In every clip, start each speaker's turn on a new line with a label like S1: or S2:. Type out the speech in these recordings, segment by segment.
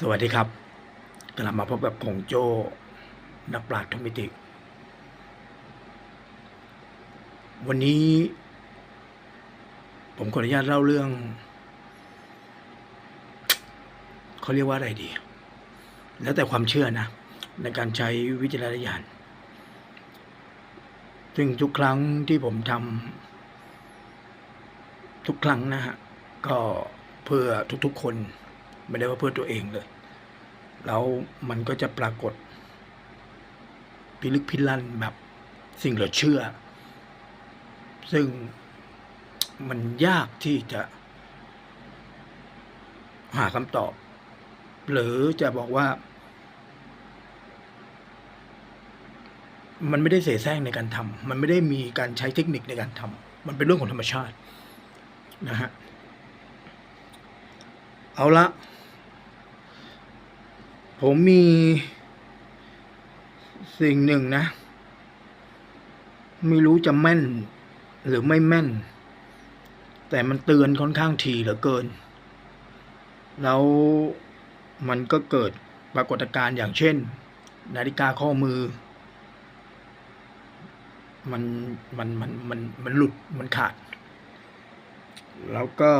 S1: สวัสดีครับกลับมาพบกับผงโจนักปราชญ์ทุกมิติ วันนี้ ผมขออนุญาตเล่าเรื่อง เขาเรียกว่าอะไรดี แล้วแต่ความเชื่อนะ ในการใช้วิจารณญาณ ซึ่งทุกครั้งที่ผมทำทุกครั้งนะฮะ ก็เพื่อทุกๆคน ไม่ได้ว่าเพื่อตัวเองเลย แล้วมันก็จะปรากฏ พิลึกพิลั่นแบบสิ่งเหลือเชื่อ ซึ่งมันยากที่จะ หาคำตอบ หรือจะบอกว่า มันไม่ได้เสแสร้งในการทำมันไม่ได้มีการใช้เทคนิคในการทำมันเป็นเรื่องของธรรมชาตินะฮะเอาละ ผมมีสิ่งหนึ่งนะ ไม่รู้จะแม่น หรือไม่แม่น แต่มันเตือนค่อนข้างทีเหลือเกิน แล้วมันก็เกิดปรากฏการณ์อย่างเช่น นาฬิกาข้อมือ มันมันมันมันมันหลุดมันขาด แล้วก็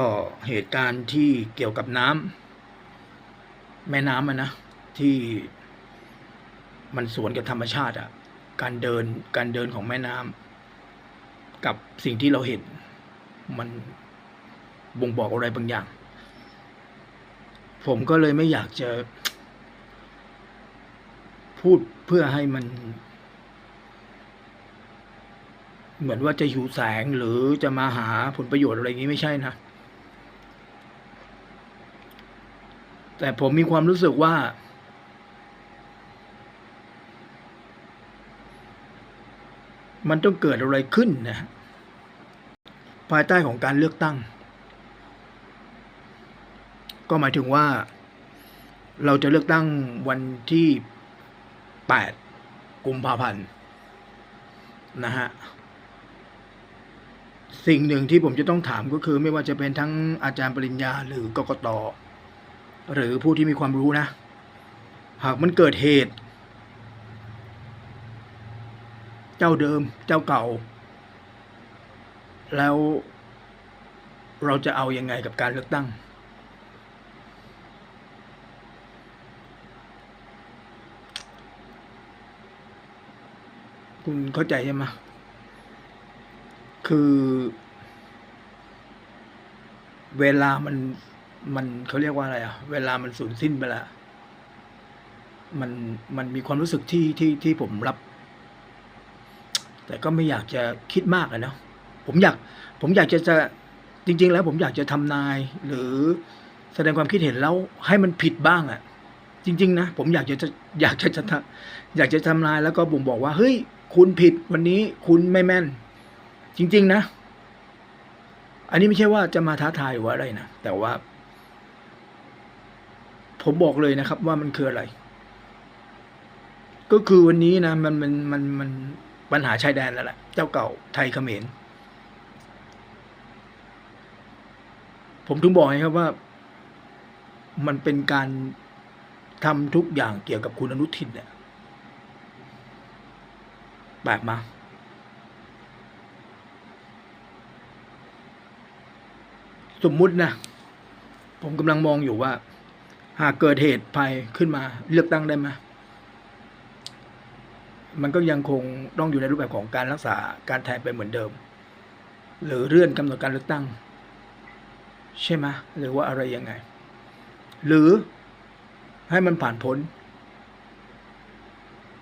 S1: เหตุการณ์ที่เกี่ยวกับน้ำแม่น้ำอะนะ ที่มันสวนกับธรรมชาติอะการเดินการเดินของแม่น้ำกับสิ่งที่เราเห็น มันบ่งบอกอะไรบางอย่าง ผมก็เลยไม่อยากจะ พูดเพื่อให้มัน เหมือนว่าจะหิวแสงหรือจะมาหาผลประโยชน์อะไรอย่างนี้ไม่ใช่นะ แต่ผมมีความรู้สึกว่า มันต้องเกิดอะไรขึ้นนะภายใต้ของการเลือกตั้ง ก็หมายถึงว่า เราจะเลือกตั้งวันที่ 8 กุมภาพันธ์นะฮะสิ่งหนึ่งที่ผมจะต้องถามก็คือไม่ว่าจะเป็นทั้งอาจารย์ปริญญาหรือกกตหรือผู้ที่มีความรู้นะ หากมันเกิดเหตุ เจ้าเดิมเจ้าเก่า แล้วเราจะเอาอยัางไงกับการเลือกตั้ง คุณเข้าใจใช่ไหมคือ เวลามันมันเขาเรียกว่าอะไรอะเวลามันสูญสิ้นไปแล้วมันมันมีความรู้สึกที่ที่ที่ผมรับ แต่ก็ไม่อยากจะคิดมากอะเนาะผมอยากผมอยากจะจะจริง ๆ แล้วผมอยากจะทำนาย หรือแสดงความคิดเห็นแล้วให้มันผิดบ้างอะจริง ๆ นะ ผมอยากจะจะอยากจะจะอยากจะทำนายแล้วก็บ่งบอกว่า เฮ้ย คุณผิดวันนี้คุณไม่แม่น จริง ๆ นะ อันนี้ไม่ใช่ว่าจะมาท้าทายหรือว่าอะไรนะแต่ว่า ผมบอกเลยนะครับ ว่ามันคืออะไร ก็คือวันนี้นะ มันมันมันมัน ปัญหาชายแดนแล้วแหละเจ้าเก่าไทยเขมรผมถึงบอกไงครับว่า มันเป็นการทำทุกอย่างเกี่ยวกับคุณอนุทินเนี่ยแปลกมา สมมุตินะ ผมกำลังมองอยู่ว่า หากเกิดเหตุภัยขึ้นมาเลือกตั้งได้ไหม มันก็ยังคงต้องอยู่ในรูปแบบของการรักษาการแทนไปเหมือนเดิม หรือเลื่อนกำหนดการเลือกตั้ง ใช่ไหมหรือว่าอะไรยังไง หรือให้มันผ่านพ้น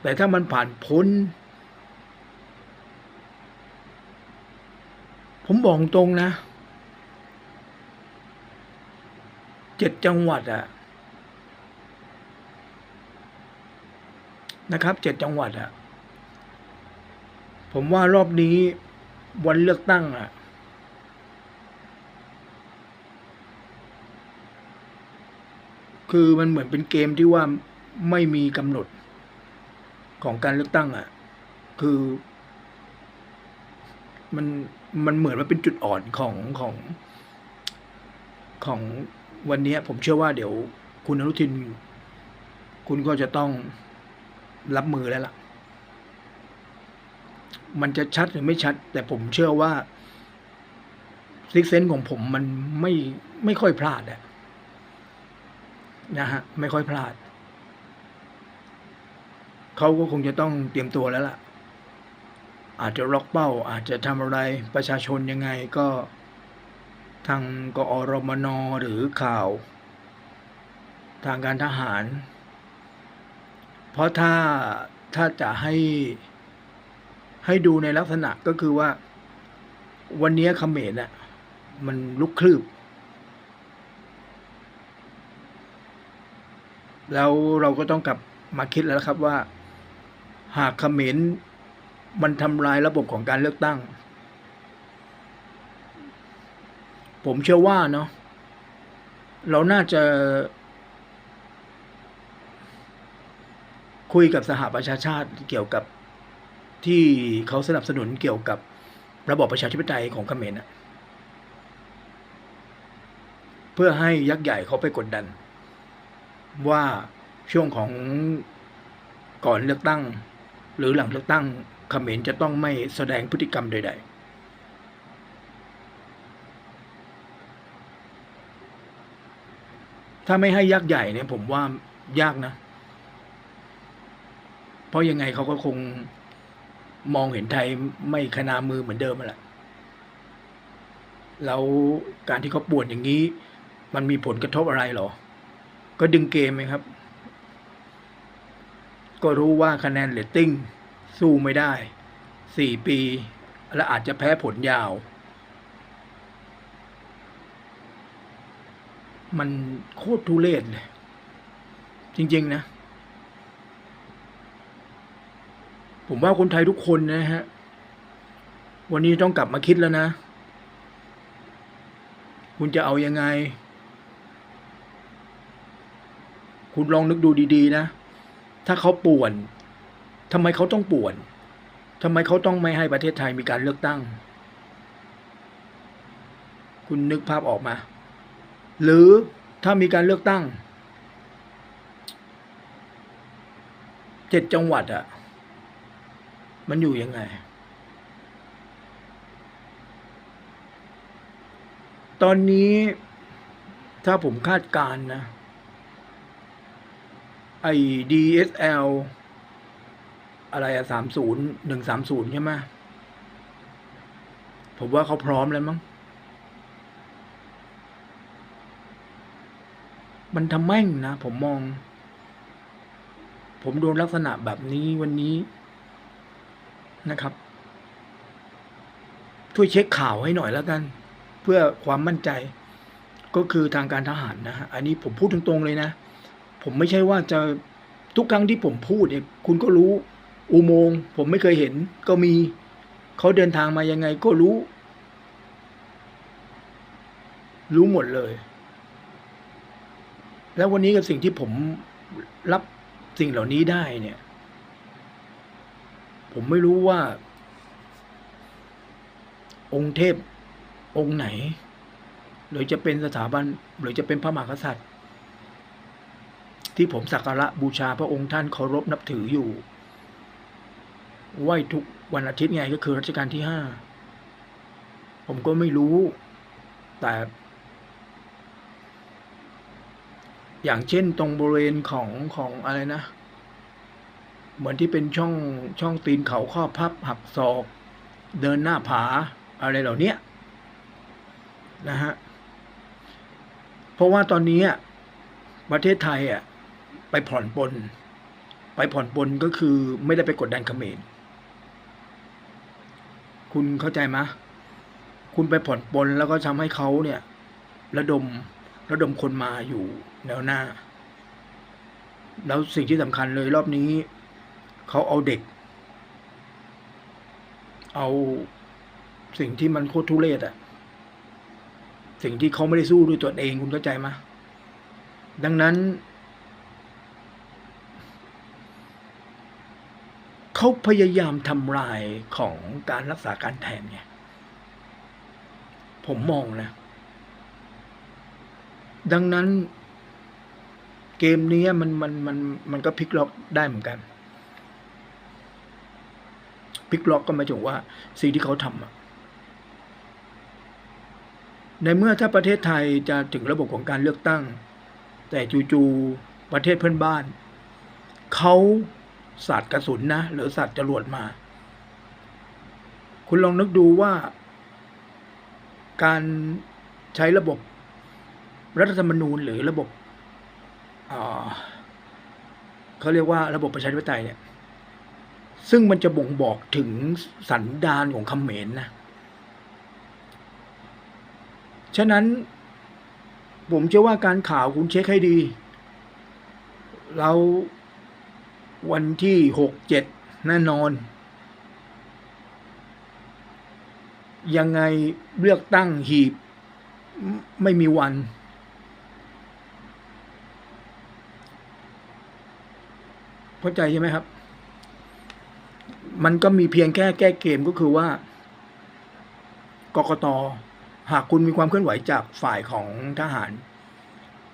S1: แต่ถ้ามันผ่านพ้น ผมบอกตรงนะเจ็ดจังหวัดอะนะครับเจ็ดจังหวัดอะ ผมว่ารอบนี้วันเลือกตั้งอะคือมันเหมือนเป็นเกมที่ว่าไม่มีกำหนดของการเลือกตั้งอะคือ มันมันเหมือนว่าเป็นจุดอ่อนของของของวันนี้ผมเชื่อว่าเดี๋ยวคุณอนุทิน คุณก็จะต้องรับมือแล้วล่ะ มันจะชัดหรือไม่ชัด แต่ผมเชื่อว่าซิกเซนของผมมันไม่ไม่ค่อยพลาดอะนะฮะ ไม่ค่อยพลาด เขาก็คงจะต้องเตรียมตัวแล้วล่ะ อาจจะล็อกเป้า อาจจะทำอะไรประชาชนยังไงก็ทางกอรมนหรือข่าว ทางการทหาร เพราะถ้าถ้าจะให้ ให้ดูในลักษณะก็คือว่า วันนี้เขมรน่ะ มันลุกคลืบแล้วเราก็ต้องกลับมาคิดแล้วครับว่า หากเขมรมันทำลายระบบของการเลือกตั้ง ผมเชื่อว่าเนาะเราน่าจะ คุยกับสหประชาชาติเกี่ยวกับ ที่เขาสนับสนุนเกี่ยวกับระบอบประชาธิปไตยของเขมรนะเพื่อให้ยักษ์ใหญ่เขาไปกดดัน ว่าช่วงของก่อนเลือกตั้ง หรือหลังเลือกตั้งเขมรจะต้องไม่แสดงพฤติกรรมใด ๆถ้าไม่ให้ยักษ์ใหญ่เนี่ยผมว่ายากนะ เพราะยังไงเขาก็คง มองเห็นไทยไม่ขนามือเหมือนเดิมแหละแล้วการที่เขาป่วนอย่างนี้ มันมีผลกระทบอะไรหรอ ก็ดึงเกมไหมครับ ก็รู้ว่าคะแนนเลตติ้งสู้ไม่ได้สี่ปี และอาจจะแพ้ผลยาว มันโคตรทุเรศเลย จริง ๆ นะ ผมว่าคนไทยทุกคนนะฮะ วันนี้ต้องกลับมาคิดแล้วนะ คุณจะเอายังไง คุณลองนึกดูดี ๆ นะ ถ้าเขาป่วนทำไมเขาต้องป่วนทำไมเขาต้องไม่ให้ประเทศไทยมีการเลือกตั้ง คุณนึกภาพออกมา หรือถ้ามีการเลือกตั้งเจ็ดจังหวัดอะ มันอยู่ยังไง ตอนนี้ถ้าผมคาดการณ์นะ ไอ้ DSL อะไรอะสามศูนย์หนึ่งสามศูนย์ใช่ไหมผมว่าเขาพร้อมแล้วมั้ง มันทำแม่งนะ ผมมอง ผมโดนลักษณะแบบนี้วันนี้ นะครับ ช่วยเช็คข่าวให้หน่อยแล้วกัน เพื่อความมั่นใจ ก็คือทางการทหารนะฮะอันนี้ผมพูดตรงๆเลยนะ ผมไม่ใช่ว่าจะทุกครั้งที่ผมพูดเนี่ยคุณก็รู้อุโมงค์ผมไม่เคยเห็น ก็มีเขาเดินทางมายังไงก็รู้ รู้หมดเลย แล้ววันนี้กับสิ่งที่ผมรับสิ่งเหล่านี้ได้เนี่ย ผมไม่รู้ว่า องค์เทพ องค์ไหน หรือจะเป็นสถาบัน หรือจะเป็นพระมหากษัตริย์ ที่ผมสักการะบูชาพระองค์ท่านเคารพนับถืออยู่ ไหวทุกวันอาทิตย์ไงก็คือรัชกาลที่ห้าผมก็ไม่รู้ แต่ อย่างเช่นตรงบริเวณของของอะไรนะ เหมือนที่เป็นช่องช่องตีนเขาข้อพับหักศอก เดินหน้าผาอะไรเหล่านี้นะฮะเพราะว่าตอนนี้ประเทศไทยอะไปผ่อนปลนไปผ่อนปลนก็คือไม่ได้ไปกดดันเขมรคุณเข้าใจไหมคุณไปผ่อนปลนแล้วก็ทำให้เขาเนี่ย ระดมระดมคนมาอยู่แนวหน้า แล้วสิ่งที่สำคัญเลยรอบนี้ เขาเอาเด็ก เอาสิ่งที่มันโคตรทุเรศอะสิ่งที่เขาไม่ได้สู้ด้วยตัวเองคุณเข้าใจไหมดังนั้น เขาพยายามทำลายของการรักษาการแทนไงผมมองนะ ดังนั้นเกมนี้มันมันมันมันก็พลิกล็อกได้เหมือนกัน พลิกล็อกก็มาถึงว่าสิ่งที่เขาทำอะในเมื่อถ้าประเทศไทยจะถึงระบบของการเลือกตั้ง แต่จู่ๆประเทศเพื่อนบ้าน เขาสาดกระสุนนะ หรือสาดจรวดมา คุณลองนึกดูว่า การใช้ระบบรัฐธรรมนูญหรือระบบเขาเรียกว่าระบบประชาธิปไตยเนี่ย ซึ่งมันจะบ่งบอกถึงสันดานของคำเขมรนะฉะนั้น ผมเชื่อว่าการข่าวคุณเช็คให้ดี เราวันที่หกเจ็ดแน่นอน ยังไงเลือกตั้งหีบ ไม่มีวัน เข้าใจใช่ไหมครับ มันก็มีเพียงแค่แก้เกมก็คือว่ากกตหากคุณมีความเคลื่อนไหวจากฝ่ายของทหาร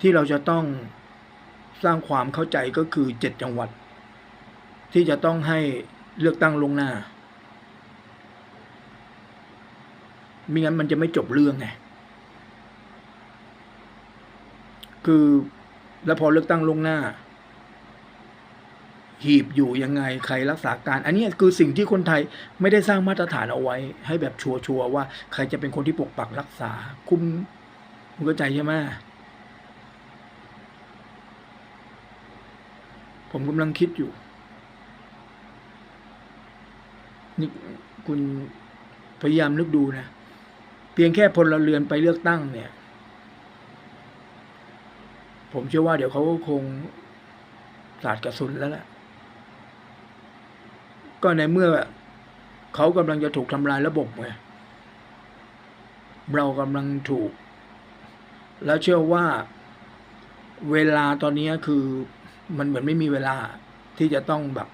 S1: ที่เราจะต้องสร้างความเข้าใจก็คือเจ็ดจังหวัด ที่จะต้องให้เลือกตั้งลงหน้ามิงั้นมันจะไม่จบเรื่องไงคือแล้วพอเลือกตั้งลงหน้า หีบอยู่ยังไงใครรักษาการ อันนี้คือสิ่งที่คนไทยไม่ได้สร้างมาตรฐานเอาไว้ ให้แบบชัวร์ว่า ใครจะเป็นคนที่ปกปักรักษา คุมคุณเข้าใจใช่ไหมผมกำลังคิดอยู่นี่คุณพยายามนึกดูนะ เพียงแค่พลเรือนไปเลือกตั้งเนี่ย ผมเชื่อว่าเดี๋ยวเขาก็คงสาดกระสุนแล้วแหละ ก็ในเมื่อเขากำลังจะถูกทำลายระบบไงเรากำลังถูก แล้วเชื่อว่าเวลาตอนนี้คือมันเหมือนไม่มีเวลาที่จะต้องแบบ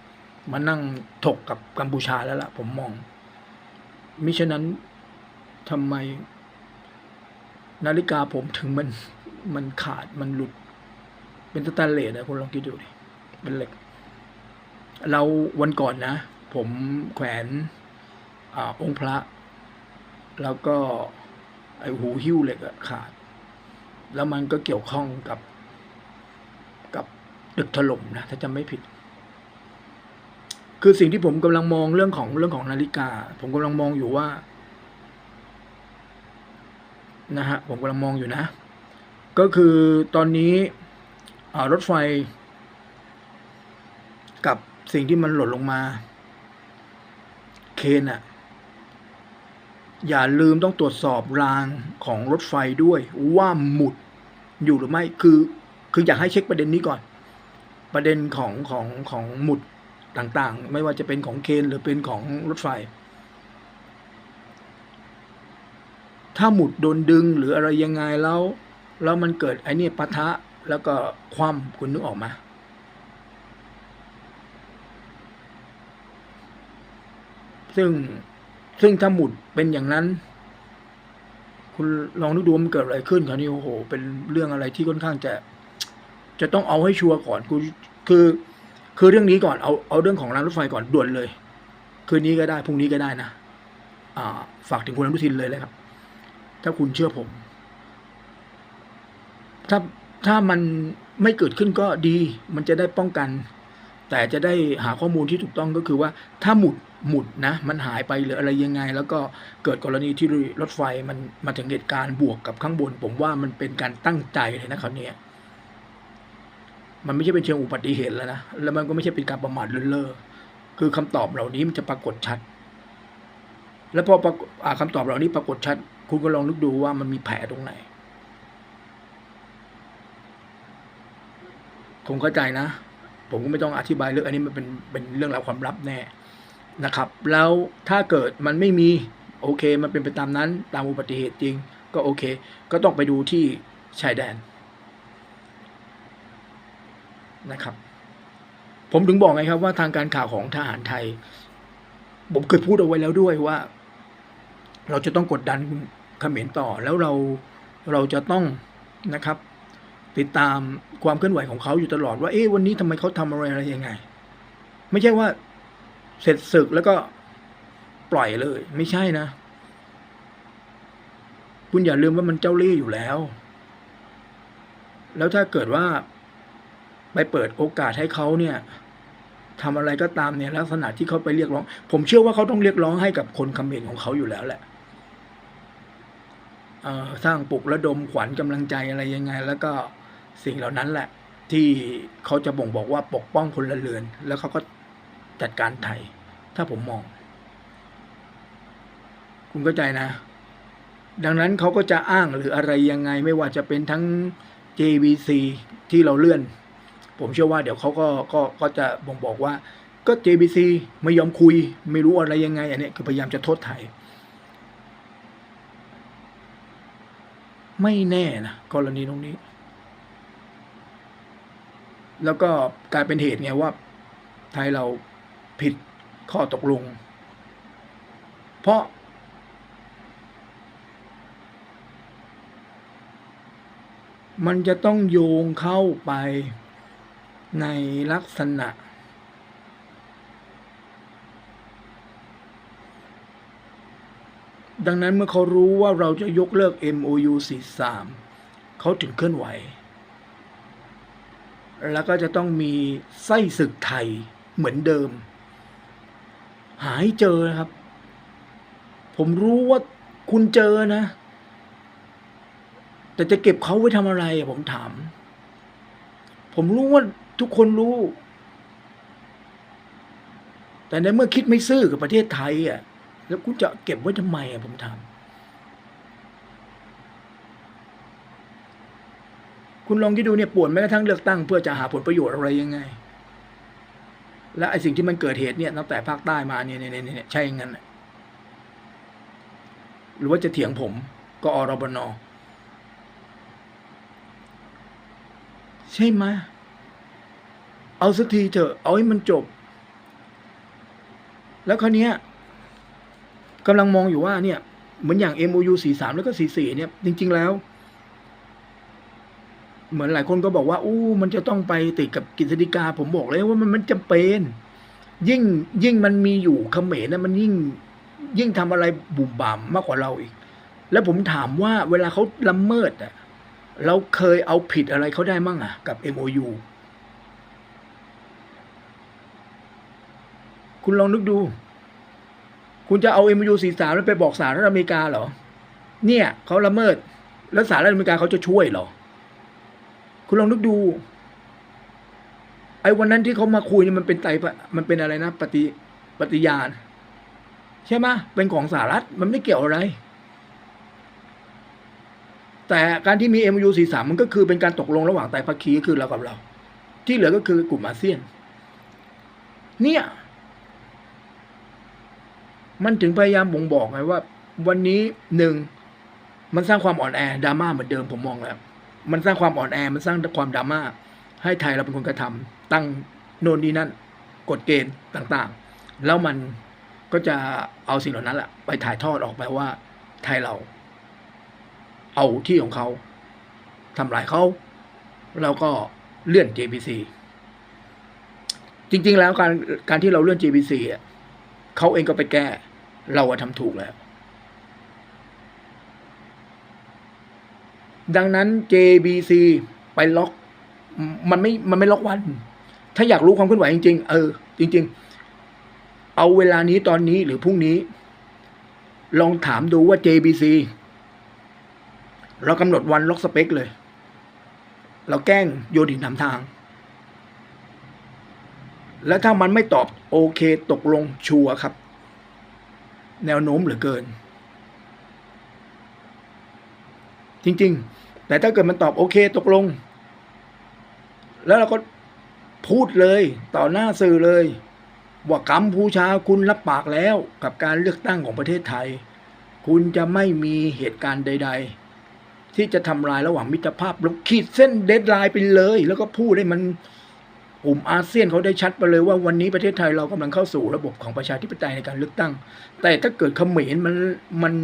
S1: มานั่งถกกับกัมพูชาแล้วล่ะ ผมมอง มิฉะนั้นทำไม นาฬิกาผมถึงมันมันขาดมันหลุด เป็นสแตนเลสนะคุณลองคิดดูดิเป็นเหล็ก เราวันก่อนนะ ผมแขวนอองค์พระ แล้วก็ไอหูหิ้วเหล็กขาด แล้วมันก็เกี่ยวข้องกับ กับตึกถล่มนะ ถ้าจำไม่ผิด คือสิ่งที่ผมกำลังมองเรื่องของเรื่องของนาฬิกา ผมกำลังมองอยู่ว่า นะฮะ ผมกำลังมองอยู่นะ ก็คือตอนนี้รถไฟ กับสิ่งที่มันหล่นลงมา เคนอะอย่าลืมต้องตรวจสอบรางของรถไฟด้วยว่าหมุดอยู่หรือไม่คือคืออยากให้เช็คประเด็นนี้ก่อน ประเด็นของของของหมุดต่างๆ ไม่ว่าจะเป็นของเคนหรือเป็นของรถไฟ ถ้าหมุดโดนดึงหรืออะไรยังไงแล้ว แล้วมันเกิดไอ้นี่ปะทะแล้วก็คว่ำคุณนึกออกไหม ซึ่งซึ่งถ้าหมุดเป็นอย่างนั้น คุณลองนึกดูมันเกิดอะไรขึ้นคราวนี้โอ้โห เป็นเรื่องอะไรที่ค่อนข้างจะ จะต้องเอาให้ชัวร์ก่อนคือ คือเรื่องนี้ก่อนเอาเอาเรื่องของรางรถไฟก่อนด่วนเลย คืนนี้ก็ได้พรุ่งนี้ก็ได้นะอ่า ฝากถึงคุณอนุทินเลยเลยครับ ถ้าคุณเชื่อผม ถ้าถ้ามันไม่เกิดขึ้นก็ดี มันจะได้ป้องกัน แต่จะได้หาข้อมูลที่ถูกต้องก็คือว่าถ้าหมุดหมุดนะมันหายไปหรืออะไรยังไง แล้วก็เกิดกรณีที่รถไฟมันมาถึงเหตุการณ์บวกกับข้างบน ผมว่ามันเป็นการตั้งใจเลยนะคราวเนี้ยมันไม่ใช่เป็นเชิงอุบัติเหตุแล้วนะแล้วมันก็ไม่ใช่เป็นการประมาทเลินเล่อคือคำตอบเหล่านี้มันจะปรากฏชัด แล้วพอปรากฏอ่าคำตอบเหล่านี้ปรากฏชัด คุณก็ลองนึกดูว่ามันมีแผลตรงไหนผมเข้าใจนะ ผมก็ไม่ต้องอธิบายเรื่องอันนี้มันเป็นเป็นเรื่องราวความลับแน่นะครับ แล้วถ้าเกิดมันไม่มีโอเค มันเป็นไปตามนั้นตามอุบัติเหตุจริง ก็โอเค ก็ต้องไปดูที่ชายแดนนะครับ ผมถึงบอกไงครับว่าทางการข่าวของทหารไทย ผมเคยพูดเอาไว้แล้วด้วยว่า เราจะต้องกดดันเขมรต่อแล้วเราเราจะต้องนะครับ ติดตามความเคลื่อนไหวของเขาอยู่ตลอดว่าเอ๊ะวันนี้ทำไมเขาทำอะไรอะไรยังไง ไม่ใช่ว่าเสร็จศึกแล้วก็ปล่อยเลย ไม่ใช่นะ คุณอย่าลืมว่ามันเจ้าเล่ห์อยู่แล้ว แล้วถ้าเกิดว่าไปเปิดโอกาสให้เขาเนี่ยทำอะไรก็ตามเนี่ยลักษณะที่เขาไปเรียกร้อง ผมเชื่อว่าเขาต้องเรียกร้องให้กับคนคอมเมนต์ของเขาอยู่แล้วแหละเออสร้างปลุกระดมขวัญกำลังใจอะไรยังไง แล้วก็ สิ่งเหล่านั้นแหละ ที่เขาจะบ่งบอกว่าปกป้องพลเรือน แล้วเขาก็จัดการไทย ถ้าผมมอง คุณเข้าใจนะ ดังนั้นเขาก็จะอ้างหรืออะไรยังไงไม่ว่าจะเป็นทั้ง JVC ที่เราเลื่อน ผมเชื่อว่าเดี๋ยวเขาก็ก็ก็จะบ่งบอกว่าก็ JBC ไม่ยอมคุย ไม่รู้อะไรยังไง อันนี้คือพยายามจะโทษไทย ไม่แน่นะกรณีตรงนี้ แล้วก็กลายเป็นเหตุไงว่าไทยเราผิดข้อตกลง เพราะ มันจะต้องโยงเข้าไปในลักษณะ ดังนั้นเมื่อเขารู้ว่าเราจะยกเลิก MOU 43 เขาถึงเคลื่อนไหว แล้วก็จะต้องมีไส้ศึกไทยเหมือนเดิม หายเจอนะครับ ผมรู้ว่าคุณเจอนะ แต่จะเก็บเขาไว้ทำอะไร ผมถาม ผมรู้ว่าทุกคนรู้ แต่ในเมื่อคิดไม่ซื่อกับประเทศไทยอะแล้วคุณจะเก็บไว้ทำไมอะผมถาม คุณลองคิดดูเนี่ยปวดแม้กระทั่งเลือกตั้งเพื่อจะหาผลประโยชน์อะไรยังไง และไอสิ่งที่มันเกิดเหตุเนี่ยตั้งแต่ภาคใต้มาเนี่ยเนี่ยเนี่ยเนี่ยใช่อย่างนั้นหรือว่าจะเถียงผมก็อรบนใช่ไหมเอาสักทีเถอะ เอาให้มันจบ แล้วคราวเนี้ยกำลังมองอยู่ว่าเนี่ย เหมือนอย่าง MOU 43 แล้วก็ 44 เนี่ย จริง ๆ แล้ว เหมือนหลายคนก็บอกว่าอู้มันจะต้องไปติดกับกฤษฎีกา ผมบอกเลยว่ามันมันจำเป็น ยิ่งยิ่งมันมีอยู่เขมรนะมันยิ่งยิ่งทำอะไรบุ่มบ่ามมากกว่าเราอีก แล้วผมถามว่าเวลาเขาละเมิดอะเราเคยเอาผิดอะไรเขาได้มั่งอะกับ MOU คุณลองนึกดู คุณจะเอา MOU 43แล้วไปบอกสหรัฐอเมริกาเหรอ เนี่ยเขาละเมิด แล้วสหรัฐอเมริกาเขาจะช่วยเหรอ คุณลองนึกดู ไอ้วันนั้นที่เขามาคุยเนี่ยมันเป็นไตรปะมันเป็นอะไรนะ ปฏิปฏิญาณ ใช่ไหมเป็นของสหรัฐมันไม่เกี่ยวอะไร แต่การที่มี MU 43มันก็คือเป็นการตกลงระหว่างไตรภาคีก็คือเรากับเรา ที่เหลือก็คือกลุ่มอาเซียน เนี่ย มันถึงพยายามบ่งบอกไงว่า วันนี้หนึ่งมันสร้างความอ่อนแอดราม่าเหมือนเดิมผมมองแล้ว มันสร้างความอ่อนแอ มันสร้างความดราม่า ให้ไทยเราเป็นคนกระทำตั้งโน่นนี่นั่น กฎเกณฑ์ต่างๆ แล้วมันก็จะเอาสิ่งเหล่านั้นแหละไปถ่ายทอดออกไปว่าไทยเรา เอาที่ของเขาทำลายเขาแล้วก็เลื่อน JPC จริง ๆ แล้วการการที่เราเลื่อน JPC เขาเองก็ไปแก้ เราอะทำถูกแล้ว ดังนั้น JBC ไปล็อก มันไม่มันไม่ล็อกวัน ถ้าอยากรู้ความเคลื่อนไหวจริงๆ เออ จริง ๆ เอาเวลานี้ตอนนี้หรือพรุ่งนี้ ลองถามดูว่า JBC เรากำหนดวันล็อกสเปคเลย เราแกล้งโยนหินนำทาง แล้วถ้ามันไม่ตอบโอเคตกลงชัวร์ครับ แนวโน้มเหลือเกิน จริง ๆ แต่ถ้าเกิดมันตอบโอเคตกลง แล้วเราก็พูดเลย ต่อหน้าสื่อเลย ว่ากัมพูชาคุณรับปากแล้วกับการเลือกตั้งของประเทศไทย คุณจะไม่มีเหตุการณ์ใด ๆ ที่จะทำลายระหว่างมิตรภาพเราขีดเส้นเดดไลน์ไปเลย แล้วก็พูดให้มันกลุ่มอาเซียนเขาได้ชัดไปเลยว่าวันนี้ประเทศไทยเรากำลังเข้าสู่ระบบของประชาธิปไตยในการเลือกตั้ง แต่ถ้าเกิดเขมรมันมัน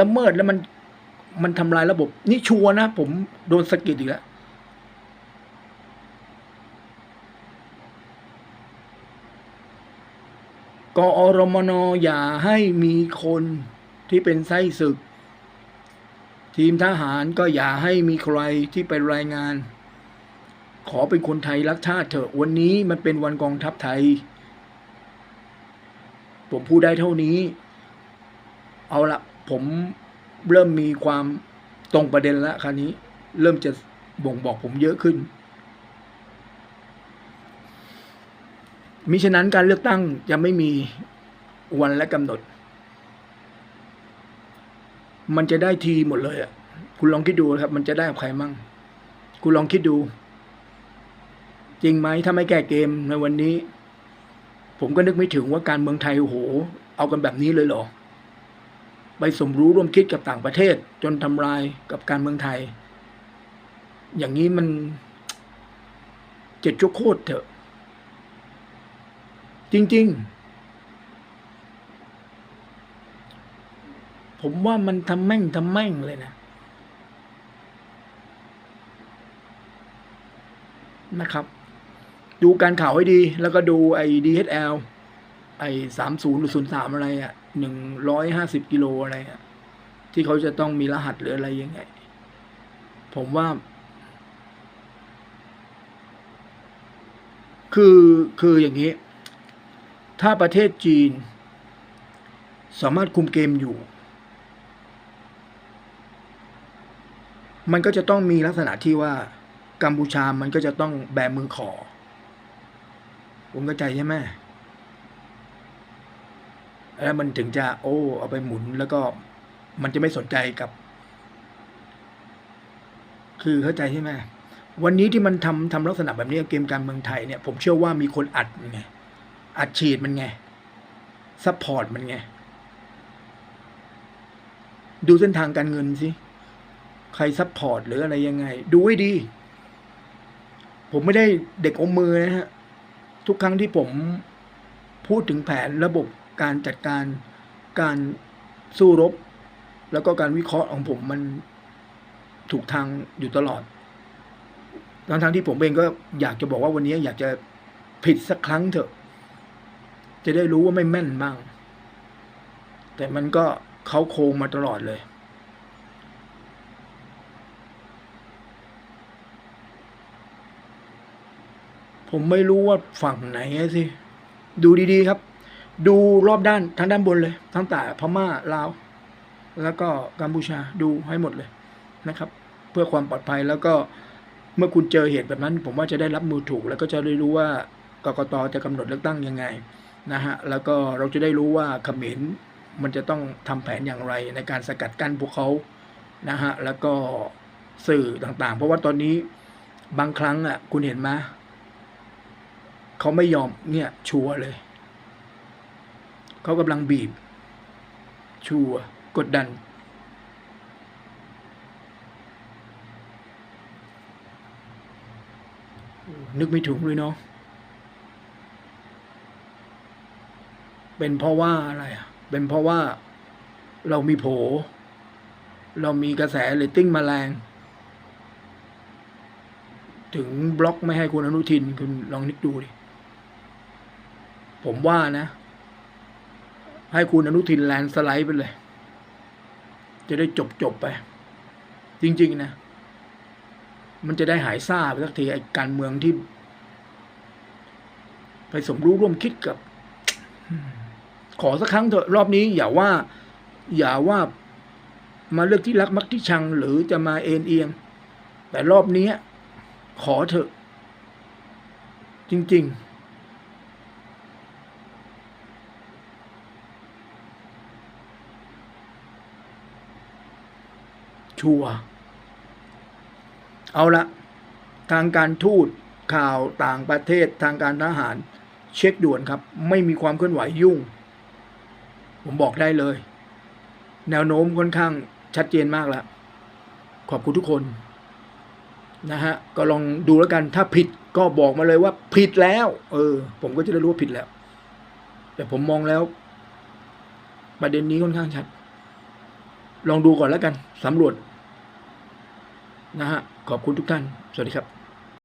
S1: ละเมิดแล้วมัน มันทำลายระบบ นี่ชัวนะ ผมโดนสะกิดอีกแล้วกอรมนอย่าให้มีคนที่เป็นไส้ศึก ทีมทหารก็อย่าให้มีใครที่ไปรายงาน ขอเป็นคนไทยรักชาติเถอะวันนี้มันเป็นวันกองทัพไทย ผมพูดได้เท่านี้ เอาละผม เริ่มมีความตรงประเด็นแล้วคราวนี้ เริ่มจะบ่งบอกผมเยอะขึ้น มิฉะนั้นการเลือกตั้งจะไม่มีวันและกำหนด มันจะได้ทีหมดเลยอะ คุณลองคิดดูครับ มันจะได้กับใครมั่ง คุณลองคิดดู จริงไหมถ้าไม่แก้เกมในวันนี้ ผมก็นึกไม่ถึงว่าการเมืองไทยโอ้โห เอากันแบบนี้เลยเหรอ ไปสมรู้ร่วมคิดกับต่างประเทศ จนทำลายกับการเมืองไทย อย่างนี้มันเจ็ดชั่วโคตรเถอะ จริง ๆ ผมว่ามันทำแม่งทำแม่งเลยนะนะครับ ดูการข่าวให้ดี แล้วก็ดูไอ้ DHL ไอ้สามศูนย์หรือศูนย์สามอะไรอะหนึ่งร้อยห้าสิบกิโลอะไรอะที่เขาจะต้องมีรหัสหรืออะไรยังไง ผมว่า คือคืออย่างนี้ ถ้าประเทศจีน สามารถคุมเกมอยู่ มันก็จะต้องมีลักษณะที่ว่ากัมพูชามันก็จะต้องแบมือขอผมเข้าใจใช่ไหม แล้วมันถึงจะโอ้ เอาไปหมุนแล้วก็มันจะไม่สนใจกับ คือเข้าใจใช่ไหมวันนี้ที่มันทำทำลักษณะแบบนี้เกมการเมืองไทยเนี่ย ผมเชื่อว่ามีคนอัดไงอัดฉีดมันไงซัพพอร์ตมันไง ดูเส้นทางการเงินสิ ใครซัพพอร์ตหรืออะไรยังไง ดูให้ดี ผมไม่ได้เด็กอมมือนะฮะ ทุกครั้งที่ผมพูดถึงแผนระบบ การจัดการการสู้รบ แล้วก็การวิเคราะห์ของผมมันถูกทางอยู่ตลอด ทั้งทางๆที่ผมเองก็อยากจะบอกว่าวันนี้อยากจะผิดสักครั้งเถอะ จะได้รู้ว่าไม่แม่นบ้าง แต่มันก็เขาโคงมาตลอดเลย ผมไม่รู้ว่าฝั่งไหนสิ ดูดีๆครับ ดูรอบด้านทั้งด้านบนเลย ทั้งแต่พม่าลาว แล้วก็กัมพูชาดูให้หมดเลยนะครับ เพื่อความปลอดภัยแล้วก็เมื่อคุณเจอเหตุแบบนั้น ผมว่าจะได้รับมือถูก แล้วก็จะได้รู้ว่ากกตจะกำหนดเลือกตั้งยังไงนะฮะแล้วก็เราจะได้รู้ว่าเขมรมันจะต้องทำแผนอย่างไรในการสกัดกั้นพวกเขานะฮะแล้วก็สื่อต่างๆ เพราะว่าตอนนี้บางครั้งอะคุณเห็นไหมเขาไม่ยอมเนี่ยชัวร์เลย เขากำลังบีบ ชัวกดดัน นึกไม่ถึงเลยเนาะเป็นเพราะว่าอะไรอะ เป็นเพราะว่าเรามีโผ เรามีกระแสเรตติ้งมาแรง ถึงบล็อกไม่ให้คุณอนุทิน คุณลองนึกดูดิ ผมว่านะ ให้คุณอนุทินแลนสไลด์ไปเลย จะได้จบจบไป จริง ๆ นะ มันจะได้หายซ่าไปสักทีไอ้การเมืองที่ ไปสมรู้ร่วมคิดกับ ขอสักครั้งเถอะรอบนี้ อย่าว่า อย่าว่ามาเลือกที่รักมักที่ชัง หรือจะมาเอ็นเอียง แต่รอบนี้ขอเถอะ จริง ๆ ชัวเอาละทางการทูตข่าวต่างประเทศทางการทหาร เช็คด่วนครับ ไม่มีความเคลื่อนไหวยุ่ง ผมบอกได้เลย แนวโน้มค่อนข้างชัดเจนมากแล้ว ขอบคุณทุกคนนะฮะก็ลองดูแล้วกันถ้าผิดก็บอกมาเลยว่าผิดแล้ว เออ ผมก็จะได้รู้ว่าผิดแล้ว แต่ผมมองแล้ว ประเด็นนี้ค่อนข้างชัด ลองดูก่อนแล้วกันสำรวจ นะฮะขอบคุณทุกท่าน สวัสดีครับ